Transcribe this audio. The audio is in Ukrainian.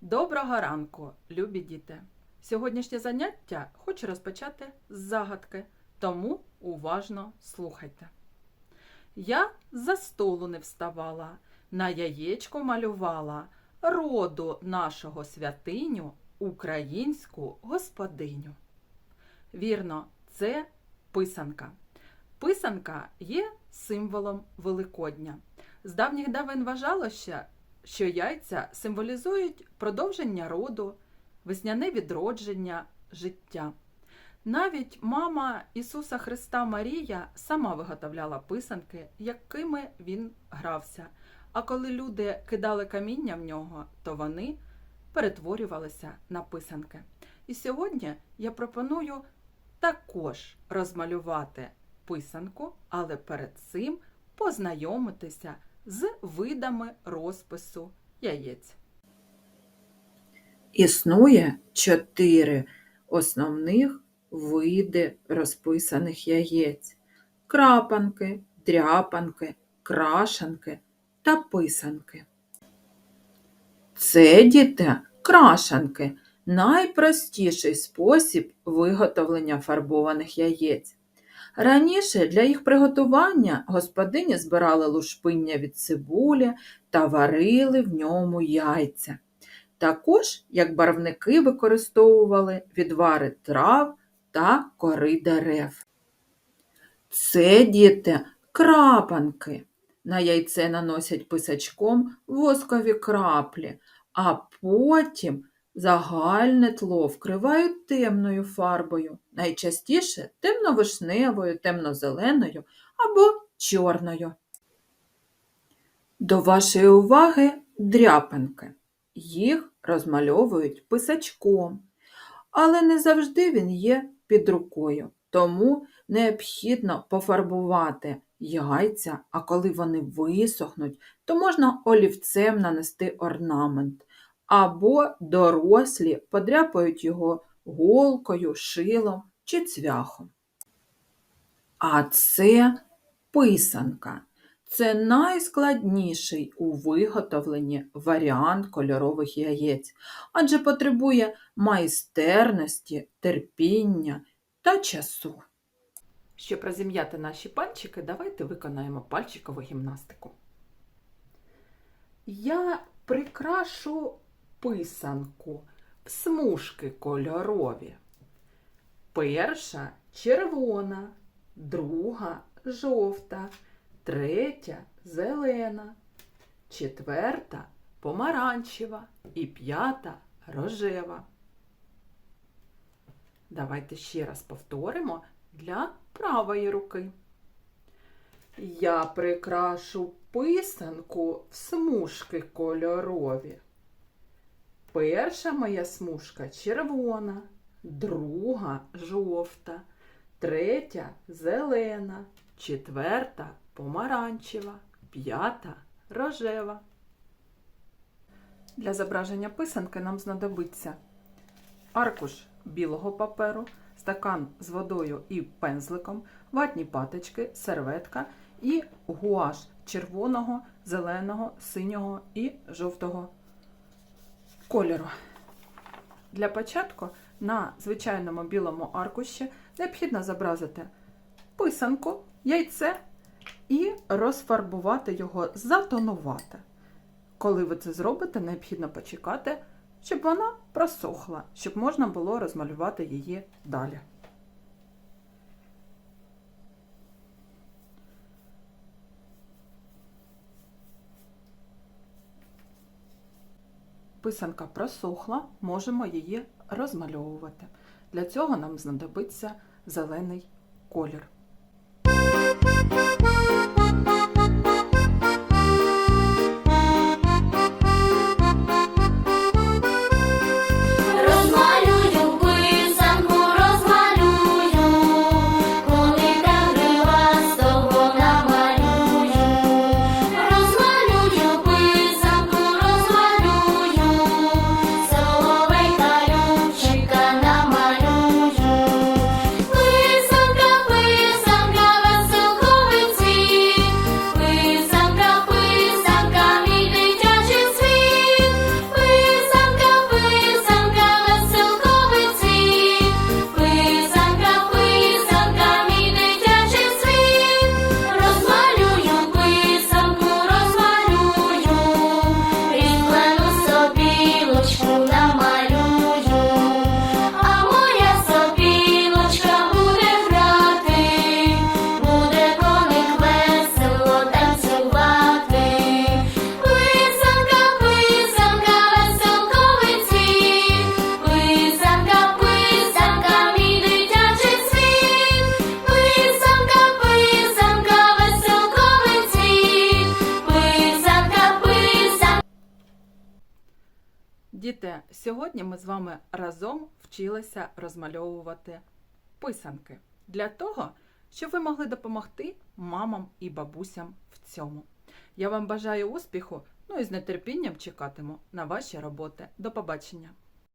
Доброго ранку, любі діти! Сьогоднішнє заняття хочу розпочати з загадки, тому уважно слухайте. Я за столу не вставала, на яєчко малювала роду нашого святиню, українську господиню. Вірно, це писанка. Писанка є символом Великодня. З давніх давен вважалося, що яйця символізують продовження роду, весняне відродження життя. Навіть мама Ісуса Христа Марія сама виготовляла писанки, якими він грався. А коли люди кидали каміння в нього, то вони перетворювалися на писанки. І сьогодні я пропоную також розмалювати писанку, але перед цим познайомитися з видами розпису яєць. Існує чотири основних види розписаних яєць: крапанки, дряпанки, крашанки та писанки. Це діти крашанки найпростіший спосіб виготовлення фарбованих яєць. Раніше для їх приготування господині збирали лушпиння від цибулі та варили в ньому яйця. Також, як барвники використовували відвари трав та кори дерев. Це діти крапанки. На яйце наносять писачком воскові краплі, а потім загальне тло вкривають темною фарбою, найчастіше темно-вишневою, темно-зеленою або чорною. До вашої уваги дряпинки. Їх розмальовують писачком, але не завжди він є під рукою, тому необхідно пофарбувати яйця, а коли вони висохнуть, то можна олівцем нанести орнамент, або дорослі подряпають його голкою, шилом чи цвяхом. А це писанка. Це найскладніший у виготовленні варіант кольорових яєць, адже потребує майстерності, терпіння та часу. Щоб розім'яти наші пальчики, давайте виконаємо пальчикову гімнастику. Я прикрашу писанку в смужки кольорові. Перша червона, друга жовта, третя зелена, четверта помаранчева і п'ята рожева. Давайте ще раз повторимо для правої руки. Я прикрашу писанку в смужки кольорові. Перша моя смужка червона, друга жовта, третя зелена, четверта помаранчева, п'ята рожева. Для зображення писанки нам знадобиться аркуш білого паперу, стакан з водою і пензликом, ватні паточки, серветка і гуаш червоного, зеленого, синього і жовтого кольору. Для початку на звичайному білому аркуші необхідно зобразити писанку, яйце і розфарбувати його, затонувати. Коли ви це зробите, необхідно почекати, щоб вона просохла, щоб можна було розмалювати її далі. Писанка просохла, можемо її розмальовувати. Для цього нам знадобиться зелений колір. Діти, сьогодні ми з вами разом вчилися розмальовувати писанки для того, щоб ви могли допомогти мамам і бабусям в цьому. Я вам бажаю успіху, ну і з нетерпінням чекатиму на ваші роботи. До побачення!